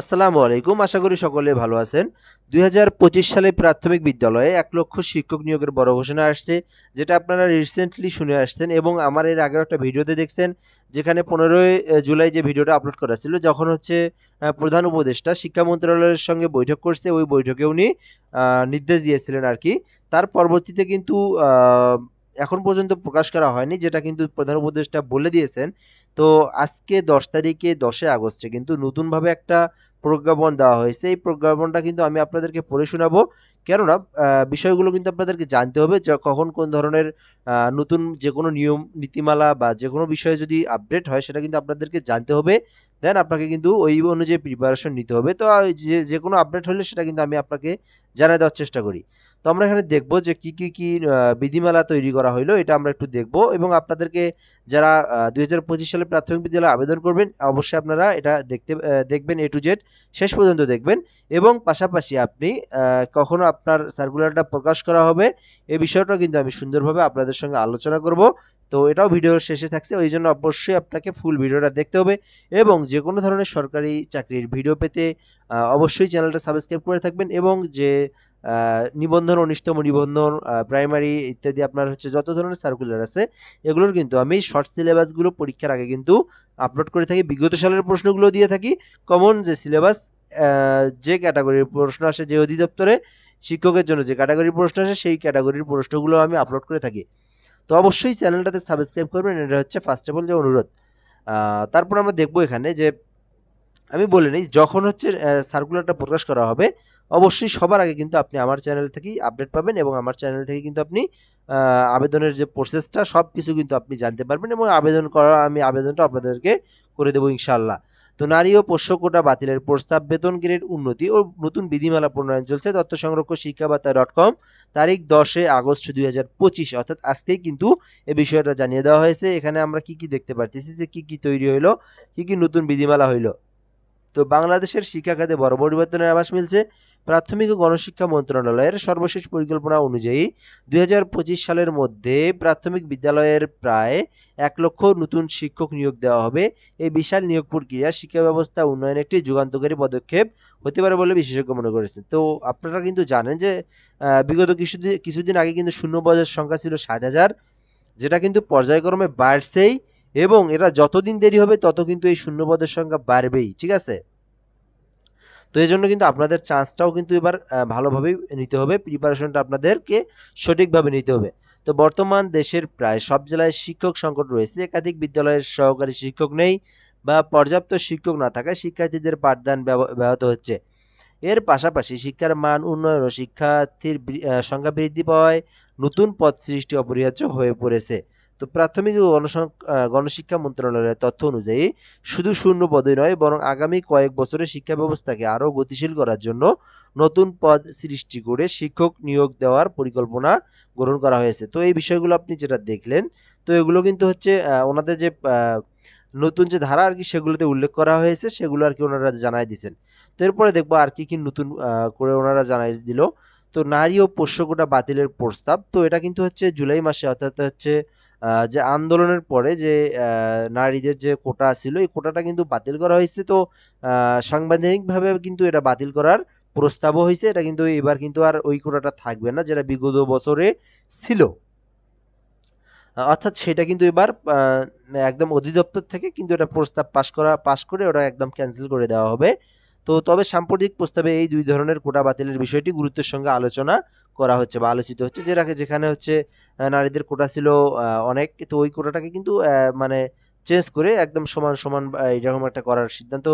আসসালামু আলাইকুম, আশা করি সকলে ভালো আছেন। দুই হাজার পঁচিশ সালে প্রাথমিক বিদ্যালয়ে এক লক্ষ শিক্ষক নিয়োগের বড় ঘোষণা আসছে, যেটা আপনারা রিসেন্টলি শুনে আসছেন এবং আমার এর আগে একটা ভিডিওতে দেখছেন, যেখানে পনেরোই জুলাই যে ভিডিওটা আপলোড করা ছিল, যখন হচ্ছে প্রধান উপদেষ্টা শিক্ষা মন্ত্রণালয়ের সঙ্গে বৈঠক করছে, ওই বৈঠকে উনি নির্দেশ দিয়েছিলেন আর কি। তার পরবর্তীতে কিন্তু এখন পর্যন্ত প্রকাশ করা হয়নি, যেটা কিন্তু প্রধান উপদেষ্টা বলে দিয়েছেন। তো আজকে দশ তারিখে দশে আগস্টে কিন্তু নতুনভাবে একটা প্রজ্ঞাপন দেওয়া হয়েছে। এই প্রজ্ঞাপনটা কিন্তু আমি আপনাদেরকে পড়ে শোনাবো। কেননা বিষয়গুলো কিন্তু আপনাদেরকে জানতে হবে যে কখন কোন ধরনের নতুন যে কোনো নিয়ম, নীতিমালা বা যে কোনো বিষয়ে যদি আপডেট হয়, সেটা কিন্তু আপনাদেরকে জানতে হবে। দেন আপনাকে কিন্তু ওই অনুযায়ী প্রিপারেশন নিতে হবে। তো যে যে কোনো আপডেট হলে সেটা কিন্তু আমি আপনাকে জানিয়ে দেওয়ার চেষ্টা করি। তো আমরা এখানে দেখব যে কি কি কি বিধিমালা তৈরি করা হলো এটা আমরা একটু দেখব। এবং আপনাদেরকে যারা দুই হাজার পঁচিশ সালে প্রাথমিক বিদ্যালয়ে আবেদন করবেন, অবশ্যই আপনারা এটা দেখতে দেখবেন এ টু জেড শেষ পর্যন্ত দেখবেন। এবং পাশাপাশি আপনি কখনো আপনার সার্কুলারটা প্রকাশ করা হবে এই বিষয়টাও কিন্তু আমি সুন্দরভাবে আপনাদের সঙ্গে আলোচনা করব। তো এটাও ভিডিওর শেষে থাকছে, ওই জন্য অবশ্যই আপনাকে ফুল ভিডিওটা দেখতে হবে। এবং যে কোনো ধরনের সরকারি চাকরির ভিডিও পেতে অবশ্যই চ্যানেলটা সাবস্ক্রাইব করে থাকবেন। এবং যে নিবন্ধন অনিষ্টম নিবন্ধন প্রাইমারি ইত্যাদি আপনার হচ্ছে যত ধরনের সার্কুলার আছে, এগুলোর কিন্তু আমি শর্ট সিলেবাসগুলো পরীক্ষার আগে কিন্তু আপলোড করে থাকি। বিগত সালের প্রশ্নগুলো দিয়ে থাকি। কমন যে সিলেবাস যে ক্যাটাগরির প্রশ্ন আসে যে অধিদপ্তরে, শিক্ষকের জন্য যে ক্যাটাগরির প্রশ্ন আসে, সেই ক্যাটাগরির প্রশ্নগুলো আমি আপলোড করে থাকি। তো অবশ্যই চ্যানেলটাতে সাবস্ক্রাইব করবেন, এটা হচ্ছে ফার্স্ট অফ অল যে অনুরোধ। তারপর আমরা দেখব এখানে যে, আমি বলে নিই, যখন হচ্ছে সার্কুলারটা প্রকাশ করা হবে অবশ্যই সবার আগে কিন্তু আপনি আমার চ্যানেল থেকেই আপডেট পাবেন এবং আমার চ্যানেল থেকে কিন্তু আপনি আবেদনের যে প্রসেসটা সব কিছু কিন্তু আপনি জানতে পারবেন এবং আবেদন করা আমি আবেদনটা আপনাদেরকে করে দেবো ইনশাল্লাহ তো নারী ও পোষ্য কোটা বাতিলের প্রস্তাব, বেতন গ্রেড উন্নতি ও নতুন বিধিমালা প্রণয়ন চলছে। তথ্য সংরক্ষণ শিক্ষা বার্তা ডট কম তারিখ দশে আগস্ট দুই হাজার পঁচিশ। অর্থাৎ আজকেই কিন্তু এ বিষয়টা জানিয়ে দেওয়া হয়েছে। এখানে আমরা কি কি দেখতে পারতেছি, যে কি কি তৈরি হইল, কি কি নতুন বিধিমালা হইল। তো বাংলাদেশের শিক্ষা খাতে বড় পরিবর্তনের আভাস মিলছে। প্রাথমিক ও গণশিক্ষা মন্ত্রণালয়ের সর্বশেষ পরিকল্পনা অনুযায়ী দুই হাজার পঁচিশ সালের মধ্যে প্রাথমিক বিদ্যালয়ের প্রায় এক লক্ষ নতুন শিক্ষক নিয়োগ দেওয়া হবে। এই বিশাল নিয়োগ প্রক্রিয়া শিক্ষা ব্যবস্থা উন্নয়নের একটি যুগান্তকারী পদক্ষেপ হতে পারে বলে বিশেষজ্ঞ মনে করেছেন। তো আপনারা কিন্তু জানেন যে বিগত কিছুদিন কিছুদিন আগে কিন্তু শূন্য পদের সংখ্যা ছিল ষাট হাজার, যেটা কিন্তু পর্যায়ক্রমে বাড়ছেই। এবং এটা যতদিন দেরি হবে, তত কিন্তু এই শূন্য পদের সংখ্যা বাড়বেই, ঠিক আছে? তো এই জন্য কিন্তু আপনাদের চান্সটাও কিন্তু এবার ভালোভাবেই নিতে হবে প্রিপারেশনটা আপনাদেরকে সঠিকভাবে নিতে হবে। তো বর্তমান দেশের প্রায় সব জেলায় শিক্ষক সংকট রয়েছে, একাধিক বিদ্যালয়ের সহকারী শিক্ষক নেই বা পর্যাপ্ত শিক্ষক না থাকায় শিক্ষার্থীদের পাঠদান ব্যাহত হচ্ছে। এর পাশাপাশি শিক্ষার মান, উন্নয়ন ও শিক্ষার্থীর সংখ্যা বৃদ্ধি পাওয়ায় নতুন পদ সৃষ্টি অপরিহার্য হয়ে পড়েছে। তো প্রাথমিক ও গণশিক্ষা মন্ত্রণালয়ের তথ্য অনুযায়ী শুধু শূন্য পদই নয়, বরং আগামী কয়েক বছরে শিক্ষা ব্যবস্থাকে আরও গতিশীল করার জন্য নতুন পদ সৃষ্টি করে শিক্ষক নিয়োগ দেওয়ার পরিকল্পনা গ্রহণ করা হয়েছে। তো এই বিষয়গুলো আপনি যেটা দেখলেন, তো এগুলো কিন্তু হচ্ছে ওনাদের যে নতুন যে ধারা আর কি সেগুলোতে উল্লেখ করা হয়েছে, সেগুলো আর কি ওনারা জানাই দিয়েছেন তো এরপরে দেখব আর কি কি নতুন করে ওনারা জানাই দিল। তো নারী ও পোষ্য কোটা বাতিলের প্রস্তাব, তো এটা কিন্তু হচ্ছে জুলাই মাসে, অর্থাৎ হচ্ছে যে আন্দোলনের পরে যে নারীদের যে কোটা ছিল, এই কোটাটা কিন্তু বাতিল করা হয়েছে। তো সাংবিধানিকভাবে কিন্তু এটা বাতিল করার প্রস্তাবও হয়েছে। এটা কিন্তু এবার কিন্তু আর ওই কোটাটা থাকবে না যেটা বিগত বছরে ছিল। অর্থাৎ সেটা কিন্তু এবার একদম অধিদপ্তর থেকে কিন্তু এটা প্রস্তাব পাশ করা, পাশ করে ওটা একদম ক্যান্সেল করে দেওয়া হবে। তো তবে সাম্প্রতিক প্রস্তাবে এই দুই ধরনের কোটা বাতিলের বিষয়টি গুরুত্বের সঙ্গে আলোচনা করা হচ্ছে বা আলোচিত হচ্ছে। যেটাকে যেখানে হচ্ছে নারীদের কোটা ছিল অনেক। তো ওই কোটাটাকে কিন্তু মানে চেঞ্জ করে একদম সমান সমান এরকম একটা করার সিদ্ধান্ত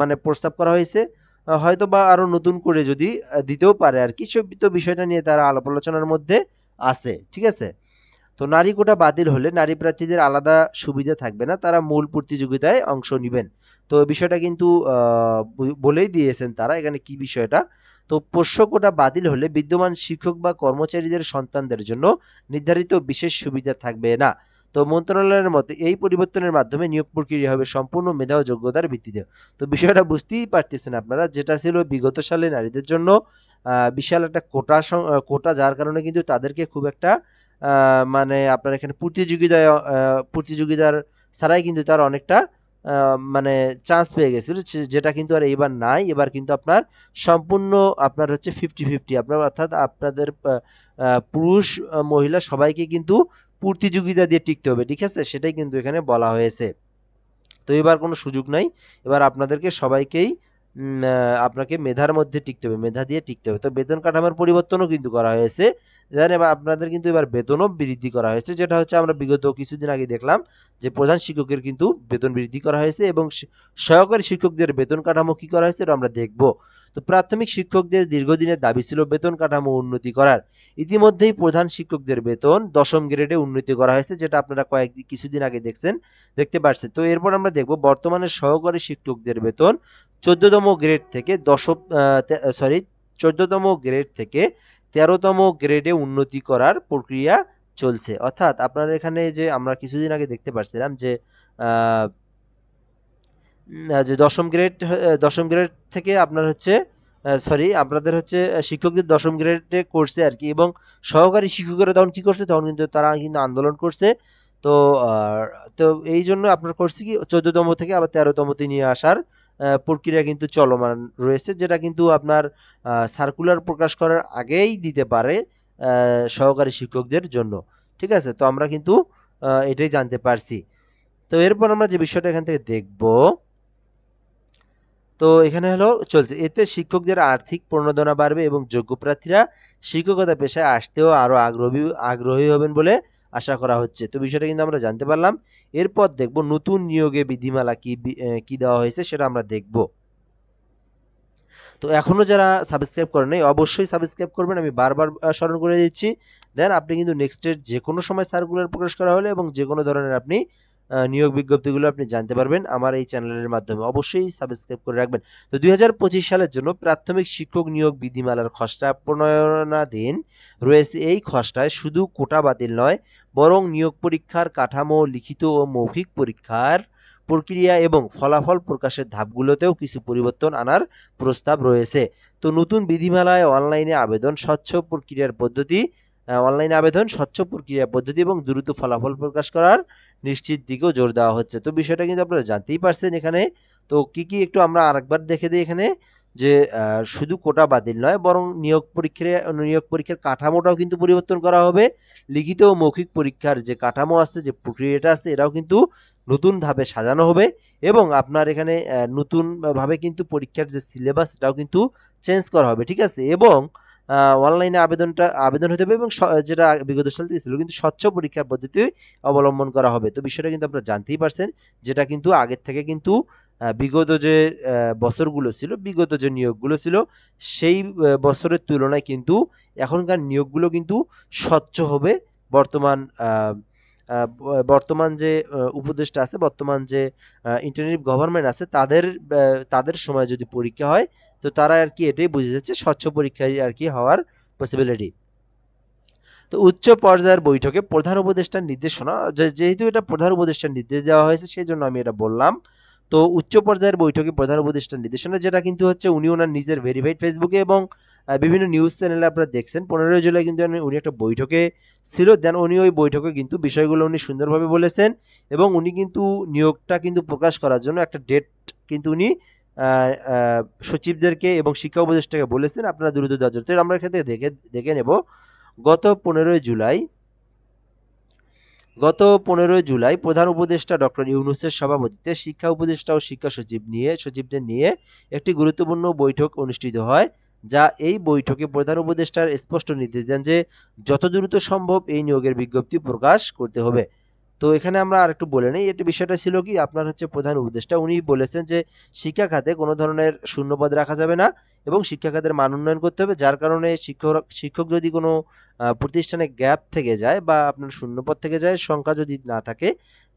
মানে প্রস্তাব করা হয়েছে। হয়তো বা আরও নতুন করে যদি দিতেও পারে আর কি। তো বিষয়টা নিয়ে তারা আলাপ আলোচনার মধ্যে আছে, ঠিক আছে? তো নারী কোটা বাতিল হলে নারী প্রার্থীদের আলাদা সুবিধা থাকবে না। তারা মূল প্রতিযোগিতায় অংশ নেবেন। তো বিষয়টা কিন্তু বলেই দিয়েছেন তারা এখানে কি বিষয়টা। তো পোষ্য কোটা বাতিল হলে বিদ্যমান শিক্ষক বা কর্মচারীদের সন্তানদের জন্য নির্ধারিত বিশেষ সুবিধা থাকবে না। তো মন্ত্রণালয়ের মতে এই পরিবর্তনের মাধ্যমে নিয়োগ প্রক্রিয়া হবে সম্পূর্ণ মেধা ও যোগ্যতার ভিত্তিতে। তো বিষয়টা বুঝতেই পারতেছেন আপনারা, যেটা ছিল বিগত সালে নারীদের জন্য বিশাল একটা কোটা কোটা যার কারণে কিন্তু তাদেরকে খুব একটা মানে আপনার এখানে প্রতিযোগিতায় প্রতিযোগিতার ছাড়াই কিন্তু তার অনেকটা মানে চান্স পেয়ে গেছিল যেটা কিন্তু আর এইবার নাই, এবার কিন্তু আপনার সম্পূর্ণ আপনার হচ্ছে ফিফটি ফিফটি আপনার অর্থাৎ আপনাদের পুরুষ মহিলা সবাইকে কিন্তু প্রতিযোগিতা দিয়ে টিকতে হবে, ঠিক আছে? সেটাই কিন্তু এখানে বলা হয়েছে। তো এবার কোনো সুযোগ নাই। এবার আপনাদেরকে সবাইকেই আপনাকে মেধার মধ্যে টিকতে হবে, মেধা দিয়ে টিকতে হবে। তো বেতন কাঠামোর পরিবর্তনও কিন্তু করা হয়েছে। জানেন এবার আপনাদের কিন্তু এবার বেতনও বৃদ্ধি করা হয়েছে, যেটা হচ্ছে আমরা বিগত কিছুদিন আগে দেখলাম যে প্রধান শিক্ষকের কিন্তু বেতন বৃদ্ধি করা হয়েছে এবং সহকারী শিক্ষকদের বেতন কাঠামো কি করা হয়েছে আমরা দেখব। তো প্রাথমিক শিক্ষকদের দীর্ঘদিনের দাবি ছিল বেতন কাঠামো উন্নতি করার। ইতিমধ্যেই প্রধান শিক্ষকদের বেতন দশম গ্রেডে উন্নতি করা হয়েছে, যেটা আপনারা কয়েক কিছুদিন আগে দেখছেন, দেখতে পাচ্ছেন তো এরপর আমরা দেখব বর্তমানে সহকারী শিক্ষকদের বেতন চোদ্দতম গ্রেড থেকে দশম সরি চোদ্দতম গ্রেড থেকে তেরোতম গ্রেডে উন্নতি করার প্রক্রিয়া চলছে। অর্থাৎ আপনার এখানে যে আমরা কিছুদিন আগে দেখতে পাচ্ছিলাম যে যে দশম গ্রেড দশম গ্রেড থেকে আপনার হচ্ছে সরি আপনাদের হচ্ছে শিক্ষকদের দশম গ্রেডে করছে আর কি এবং সহকারী শিক্ষকেরা তখন কি করছে? তখন কিন্তু তারা কিন্তু আন্দোলন করছে। তো তো এই জন্য আপনার করছে কি? চোদ্দতম থেকে আবার তেরোতমতে নিয়ে আসার প্রক্রিয়া কিন্তু চলমান রয়েছে, যেটা কিন্তু আপনার সার্কুলার প্রকাশ করার আগেই দিতে পারে সহকারী শিক্ষকদের জন্য। ঠিক আছে? তো আমরা কিন্তু এটাই জানতে পারছি। তো এরপর আমরা যে বিষয়টা এখান থেকে দেখব, তো এখানে হলো, চলছে। এতে শিক্ষকদের আর্থিক প্রণোদনা বাড়বে এবং যোগ্য প্রার্থীরা শিক্ষকতা পেশায় আসতেও আরও আগ্রহী আগ্রহী হবেন বলে আশা করা হচ্ছে। তো বিষয়টা কিন্তু আমরা জানতে পারলাম। এরপর দেখব নতুন নিয়োগে বিধিমালা কি কি দেওয়া হয়েছে সেটা আমরা দেখব। তো এখনও যারা সাবস্ক্রাইব করেন নাই, অবশ্যই সাবস্ক্রাইব করবেন। আমি বারবার স্মরণ করে দিচ্ছি। দেন আপনি কিন্তু নেক্সটের যে কোনো সময় সার্কুলার প্রকাশ করা হলে এবং যে কোনো ধরনের আপনি নিয়োগ বিজ্ঞপ্তিগুলো আপনি জানতে পারবেন আমার এই চ্যানেলের মাধ্যমে। অবশ্যই সাবস্ক্রাইব করে রাখবেন। তো দু হাজার পঁচিশ সালের জন্য প্রাথমিক শিক্ষক নিয়োগ বিধিমালার খসড়া প্রণয়নাধীন রয়েছে এই খসড়ায় শুধু কোটা বাতিল নয়, বরং নিয়োগ পরীক্ষার কাঠামো, লিখিত ও মৌখিক পরীক্ষার প্রক্রিয়া এবং ফলাফল প্রকাশের ধাপগুলোতেও কিছু পরিবর্তন আনার প্রস্তাব রয়েছে। তো নতুন বিধিমালায় অনলাইনে আবেদন স্বচ্ছ প্রক্রিয়ার পদ্ধতি অনলাইন আবেদন স্বচ্ছ প্রক্রিয়া পদ্ধতি এবং দ্রুত ফলাফল প্রকাশ করার নিশ্চিত দিকেও জোর দেওয়া হচ্ছে। তো বিষয়টা কিন্তু আপনারা জানতেই পারছেন এখানে। তো কি কি একটু আমরা আরেকবার দেখে দিই এখানে যে শুধু কোটা বাতিল নয় বরং নিয়োগ পরীক্ষার নিয়োগ পরীক্ষার কাঠামোটাও কিন্তু পরিবর্তন করা হবে। লিখিত ও মৌখিক পরীক্ষার যে কাঠামো আছে যে প্রক্রিয়াটা আছে এটাও কিন্তু নতুন ধাপে সাজানো হবে এবং আপনার এখানে আহ, নতুন ভাবে কিন্তু পরীক্ষার যে সিলেবাস সেটাও কিন্তু চেঞ্জ করা হবে ঠিক আছে? এবং অনলাইনে আবেদনটা, আবেদন হতে হবে এবং যেটা বিগত সাল ছিল, কিন্তু স্বচ্ছ পরীক্ষার পদ্ধতি অবলম্বন করা হবে। তো বিষয়টা কিন্তু আপনারা জানতেই পারছেন, যেটা কিন্তু আগের থেকে কিন্তু বিগত যে বছরগুলো ছিল, বিগত যে নিয়োগগুলো ছিল, সেই বছরের তুলনায় কিন্তু এখনকার নিয়োগগুলো কিন্তু স্বচ্ছ হবে। বর্তমান বর্তমান যে উপদেষ্টা আছে, বর্তমান যে ইন্টারনেট গভর্নমেন্ট আছে, তাদের তাদের সময় যদি পরীক্ষা হয় তো তারা আর কি এটাই বুঝে যাচ্ছে, স্বচ্ছ পরীক্ষায় আর কি হওয়ার পসিবিলিটি তো উচ্চ পর্যায়ের বৈঠকে প্রধান উপদেষ্টার নির্দেশনা যেহেতু এটা প্রধান উপদেষ্টার নির্দেশ দেওয়া হয়েছে সেই জন্য আমি এটা বললাম। তো উচ্চ পর্যায়ের বৈঠকে প্রধান উপদেষ্টার নির্দেশনা, যেটা কিন্তু হচ্ছে উনি ওনার নিজের ভেরিফাইড ফেসবুকে এবং বিভিন্ন নিউজ চ্যানেলে আপনারা দেখছেন। পনেরোই জুলাই কিন্তু উনি- একটা বৈঠকে ছিল দেন উনি ওই বৈঠকে কিন্তু বিষয়গুলো উনি সুন্দরভাবে বলেছেন এবং উনি কিন্তু নিয়োগটা কিন্তু প্রকাশ করার জন্য একটা ডেট কিন্তু উনি সচিবদেরকে এবং শিক্ষা উপদেষ্টাকে বলেছেন, আপনারা দ্রুত দেওয়ার জন্য। আমরা এখান থেকে দেখে দেখে নেব। গত পনেরোই জুলাই, গত পনেরোই জুলাই প্রধান উপদেষ্টা ডক্টর ইউনুসের সভাপতিত্বে শিক্ষা উপদেষ্টা ও শিক্ষা সচিব নিয়ে, সচিবদের নিয়ে একটি গুরুত্বপূর্ণ বৈঠক অনুষ্ঠিত হয়, যা এই বৈঠকে প্রধান উপদেষ্টার স্পষ্ট নির্দেশ দেন যে, যত দ্রুত সম্ভব এই নিয়োগের বিজ্ঞপ্তি প্রকাশ করতে হবে। তো এখানে আমরা আরেকটু বলে নিই, এটা বিষয়টা ছিল কি, আপনার হচ্ছে প্রধান উপদেষ্টা, উনি বলেছেন যে শিক্ষা খাতে কোনো ধরনের শূন্যপদ রাখা যাবে না এবং শিক্ষা খাতের মান উন্নয়ন করতে হবে, যার কারণে শিক্ষক শিক্ষক যদি কোনো প্রতিষ্ঠানে গ্যাপ থেকে যায় বা আপনার শূন্যপদ থেকে যায়, সংখ্যা যদি না থাকে,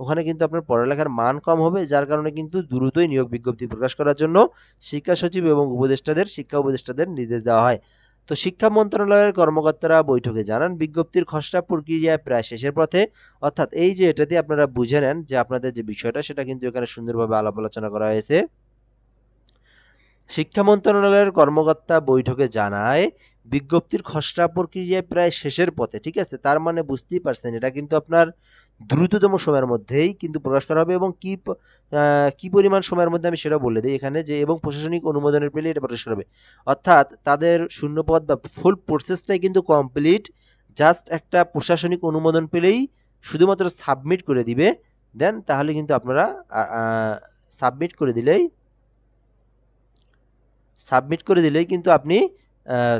ওখানে কিন্তু আপনার পড়ালেখার মান কম হবে, যার কারণে কিন্তু দ্রুতই নিয়োগ বিজ্ঞপ্তি প্রকাশ করার জন্য শিক্ষা সচিব এবং উপদেষ্টাদের, শিক্ষা উপদেষ্টাদের নির্দেশ দেওয়া হয়। তো শিক্ষা মন্ত্রণালয়ের কর্মকর্তারা বৈঠকে জানান, বিজ্ঞপ্তির খসড়া প্রক্রিয়া প্রায় শেষের পথে। অর্থাৎ এই যে এটাতে আপনারা বুঝে নেন যে আপনাদের যে বিষয়টা, সেটা কিন্তু এখানে সুন্দরভাবে আলাপ আলোচনা করা হয়েছে। শিক্ষা মন্ত্রণালয়ের কর্মকর্তা বৈঠকে জানায়, বিজ্ঞপ্তির খসড়া প্রক্রিয়া প্রায় শেষের পথে, ঠিক আছে? তার মানে বুঝতেই পারছেন, এটা কিন্তু আপনার দ্রুততম সময়ের মধ্যেই কিন্তু প্রকাশ করা হবে এবং কি কি পরিমাণ সময়ের মধ্যে আমি সেটা বলে দিই এখানে যে এবং প্রশাসনিক অনুমোদনের পেলে এটা প্রকাশ করা হবে। অর্থাৎ তাদের শূন্যপদ বা ফুল প্রসেসটাই কিন্তু কমপ্লিট জাস্ট একটা প্রশাসনিক অনুমোদন পেলেই শুধুমাত্র সাবমিট করে দিবে দেন তাহলে কিন্তু আপনারা সাবমিট করে দিলেই সাবমিট করে দিলেই কিন্তু আপনি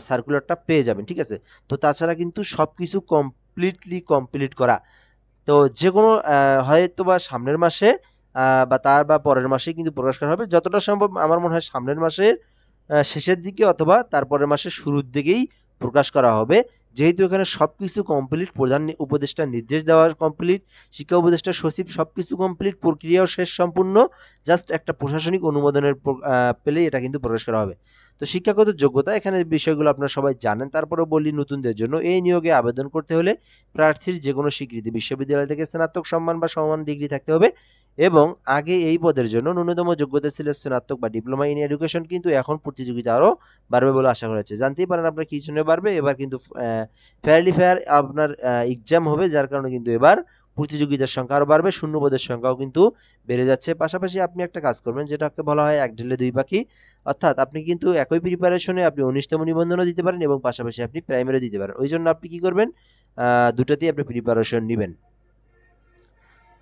সার্কুলারটা পেয়ে যাবেন, ঠিক আছে? তো তাছাড়া কিন্তু সব কিছু কমপ্লিটলি কমপ্লিট করা। তো যে কোনো হয়তো বা সামনের মাসে বা তার বা পরের মাসে কিন্তু প্রকাশ করা হবে। যতটা সম্ভব আমার মনে হয় সামনের মাসের শেষের দিকে অথবা তারপরের মাসের শুরুর দিকেই প্রকাশ করা হবে। যেহেতু এখানে সব কিছু কমপ্লিট প্রধান উপদেষ্টার নির্দেশ দেওয়া কমপ্লিট শিক্ষা উপদেষ্টা, সচিব সব কিছু কমপ্লিট প্রক্রিয়াও শেষ সম্পূর্ণ জাস্ট একটা প্রশাসনিক অনুমোদনের পেলেই এটা কিন্তু প্রকাশ করা হবে। তো শিক্ষাগত যোগ্যতা, এখানে বিষয়গুলো আপনারা সবাই জানেন। তারপরেও বলি, নতুনদের জন্য এই নিয়োগে আবেদন করতে হলে প্রার্থীর যে কোনো স্বীকৃতি, বিশ্ববিদ্যালয় থেকে স্নাতক সম্মান বা সমান ডিগ্রি থাকতে হবে এবং আগে এই পদের জন্য ন্যূনতম যোগ্যতা ছিল স্নাতক বা ডিপ্লোমা ইন এডুকেশন, কিন্তু এখন প্রতিযোগিতা আরও বাড়বে বলে আশা করা হচ্ছে। জানতেই পারেন আপনার কী জন্য বাড়বে। এবার কিন্তু ফেয়ারলি ফেয়ার আপনার এক্সাম হবে, যার কারণে কিন্তু এবার প্রতিযোগিতার সংখ্যা আরও বাড়বে শূন্য পদের সংখ্যাও কিন্তু বেড়ে যাচ্ছে। পাশাপাশি আপনি একটা কাজ করবেন, যেটাকে বলা হয় এক ঢিলে দুই পাখি। অর্থাৎ আপনি কিন্তু একই প্রিপারেশনে আপনি উনিশতম নিবন্ধনও দিতে পারেন এবং পাশাপাশি আপনি প্রাইমারিও দিতে পারেন। ওই জন্য আপনি কী করবেন? দুটাতেই আপনি প্রিপারেশন নেবেন।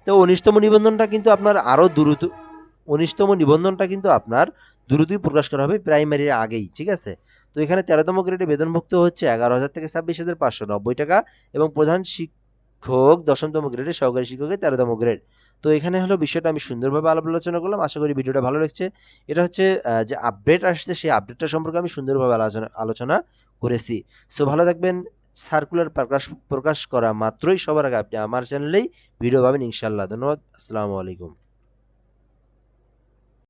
তো উনিশতম নিবন্ধনটা কিন্তু আপনার আরও দ্রুত, উনিশতম নিবন্ধনটা কিন্তু আপনার দ্রুতই প্রকাশ করা হবে প্রাইমারির আগেই, ঠিক আছে? তো এখানে তেরোতম গ্রেডে বেতনভুক্ত হচ্ছে এগারো হাজার থেকে ছাব্বিশ হাজার পাঁচশো নব্বই টাকা এবং প্রধান শিক্ষক, দশমতম গ্রেডে সহকারী শিক্ষকের তেরোতম গ্রেড তো এখানে হলো বিষয়টা আমি সুন্দরভাবে আলাপ আলোচনা করলাম। আশা করি ভিডিওটা ভালো লাগছে। এটা হচ্ছে যে আপডেট আসছে সেই আপডেটটা সম্পর্কে আমি সুন্দরভাবে আলোচনা আলোচনা করেছি। সো ভালো থাকবেন। সার্কুলার প্রকাশ প্রকাশ করা মাত্রই সবার আগে আপনি আমার চ্যানেলেই ভিডিও পাবেন ইনশাল্লাহ ধন্যবাদ। আসসালামু আলাইকুম।